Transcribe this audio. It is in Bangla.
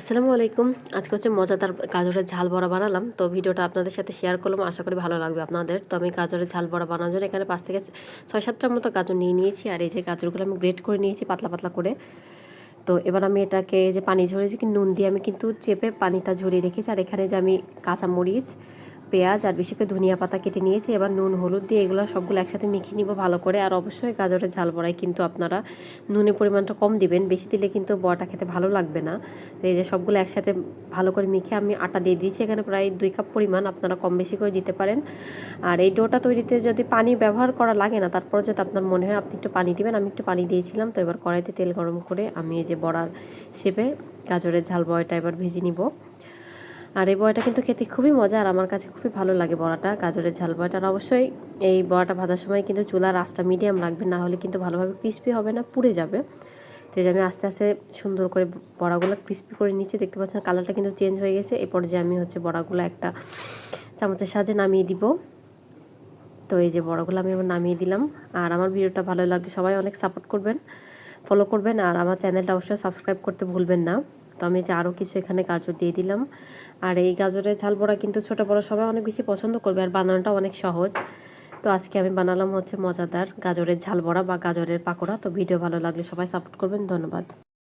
আসসালামু আলাইকুম। আজকে হচ্ছে মজাদার গাজরের ঝাল বড়া বানালাম। তো ভিডিওটা আপনাদের সাথে শেয়ার করলাম। আশা করি ভালো লাগবে আপনাদের। তো আমি গাজরের ঝাল বড়া বানানোর জন্য এখানে পাঁচ থেকে ছয় সাতটার মতো গাজর নিয়ে নিয়েছি। আর এই যে গাজরগুলো আমি গ্রেট করে নিয়েছি পাতলা পাতলা করে। তো এবার আমি এটাকে যে পানি ঝরিয়েছি নুন দিয়ে আমি কিন্তু চেপে পানিটা ঝরিয়ে রেখেছি। আর এখানে যে আমি কাঁচামরিচ পেঁয়াজ আর বেশি করে ধনিয়া পাতা কেটে নিয়েছি। এবার নুন, হলুদ দিয়ে এগুলো সবগুলো একসাথে মেখে নিব ভালো করে। আর অবশ্যই গাজরের ঝাল বড়াই কিন্তু আপনারা নুনের পরিমাণটা কম দিবেন। বেশি দিলে কিন্তু বড়াটা খেতে ভালো লাগবে না। এই যে সবগুলো একসাথে ভালো করে মেখে আমি আটা দিয়ে দিয়েছি। এখানে প্রায় দুই কাপ পরিমাণ আপনারা কম বেশি করে দিতে পারেন। আর এই ডোটা তৈরিতে যদি পানি ব্যবহার করা লাগে না তারপরে যদি আপনার মনে হয় আপনি একটু পানি দিবেন, আমি একটু পানি দিয়েছিলাম। তো এবার কড়াইতে তেল গরম করে আমি এই যে বড়ার শেপে গাজরের ঝাল বড়াটা এবার ভেজে নিব। আর এই বড়াটা কিন্তু খেতে খুবই মজা, আর আমার কাছে খুবই ভালো লাগে বড়াটা, গাজরের ঝাল বড়াটা। আর অবশ্যই এই বড়াটা ভাজার সময় কিন্তু চুলার আঁচটা মিডিয়াম রাখবেন, না হলে কিন্তু ভালোভাবে ক্রিস্পি হবে না, পুড়ে যাবে। তো এই যে আমি আস্তে আস্তে সুন্দর করে বড়াগুলো ক্রিস্পি করে নিচ্ছি, দেখতে পাচ্ছেন কালারটা কিন্তু চেঞ্জ হয়ে গেছে। এরপর যে আমি হচ্ছে বড়াগুলো একটা চামচের সাজে নামিয়ে দিব। তো এই যে বড়গুলো আমি এবার নামিয়ে দিলাম। আর আমার ভিডিওটা ভালো লাগলে সবাই অনেক সাপোর্ট করবেন ফলো করবেন। আর আমার চ্যানেলটা অবশ্যই সাবস্ক্রাইব করতে ভুলবেন না। তো আমি যে আরও কিছু এখানে গাজর দিয়ে দিলাম। আর এই গাজরের ঝাল বড়া কিন্তু ছোটো বড়ো সবাই অনেক বেশি পছন্দ করবে আর বানানোটা অনেক সহজ। তো আজকে আমি বানালাম হচ্ছে মজাদার গাজরের ঝাল বড়া বা গাজরের পাকোড়া। তো ভিডিও ভালো লাগলে সবাই সাপোর্ট করবেন। ধন্যবাদ।